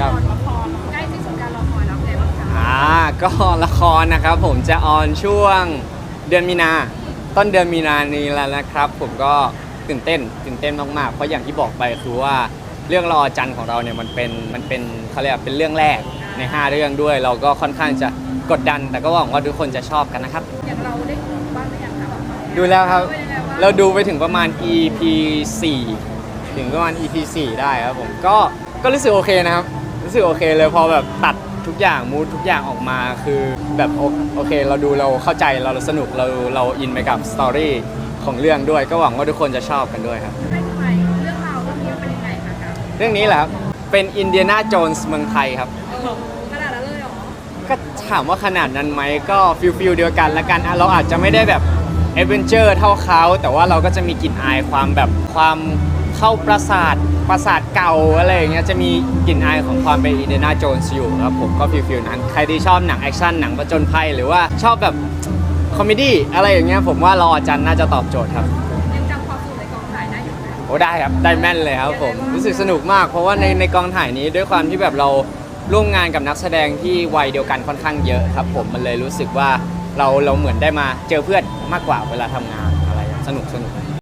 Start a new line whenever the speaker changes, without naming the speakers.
ครับ
ละครใกล้ที่สุดการรอคอยแล้วไงบ้างคะ
อ่าก็ละครนะครับผมจะออนช่วงเดือนมีนา ต้นเดือนมีนานี้แล้วนะครับ ผมก็ตื่นเต้นตื่นเต้นมากๆเพราะอย่างที่บอกไปคือว่าเรื่องรอจันทร์ของเราเนี่ยมันเป็นมันเป็นเขาเรียกว่าเป็นเรื่องแรกใน 5 เรื่องด้วย เราก็ค่อนข้างจะกดดัน แต่ก็หวังว่าทุกคนจะชอบกันนะครับ
อย่างเราได้ดูบ้างหรือยังคะแบบ
ดูแล้วครับ
เป็นยังไงบ้าง
เราดูไปถึงประมาณ EP 4 ถึงประมาณ EP 4 ได้ครับผม ก็ ก็รู้สึกโอเคนะครับ รู้สึกโอเคเลยพอแบบตัดทุกอย่างมูดทุกอย่างออกมาคือแบบโอโอเค เราดูเราเข้าใจเราสนุกเราเราอินไปกับสตอรี่ของเรื่องด้วย ก็หวังว่าทุกคนจะชอบกันด้วยครับ
ให้ทำไมเรื่องราวเรื่องนี้เป็นยังไงคะครับ
เรื่องนี้แหละครับเป็นอินเดียนาโจนส์เมืองไทยครับ
เออขนาดนั้นเลยเหรอ
ก็ถามว่าขนาดนั้นไหมก็ฟิลฟิลเดียวกันละกันอะเราอาจจะไม่ได้แบบเอเวนเจอร์เท่าเขาแต่ว่าเราก็จะมีกลิ่นอายความแบบความ เข้าปราสาทปราสาทเก่าอะไรอย่างเงี้ยจะมีกลิ่นอายของความเป็นอินเดียนาโจนส์อยู่ครับผมก็ฟิลฟิลนั้น ใครที่ชอบหนังแอคชั่นหนังประจนภัยหรือว่าชอบแบบคอมเมดี้อะไรอย่างเงี้ยผมว่ารออาจันน่าจะตอบโจทย์ครับ
ยังจำความสนุกในกองถ่ายได้อยู่ไหม
โอ้ได้ครับได้แม่นเลยครับผมรู้สึกสนุกมาก เพราะว่าในในกองถ่ายนี้ด้วยความที่แบบเราร่วมงานกับนักแสดงที่วัยเดียวกันค่อนข้างเยอะครับ ผมมันเลยรู้สึกว่าเราเราเหมือนได้มาเจอเพื่อนมากกว่าเวลาทำงานอะไรอย่างสนุกสนุก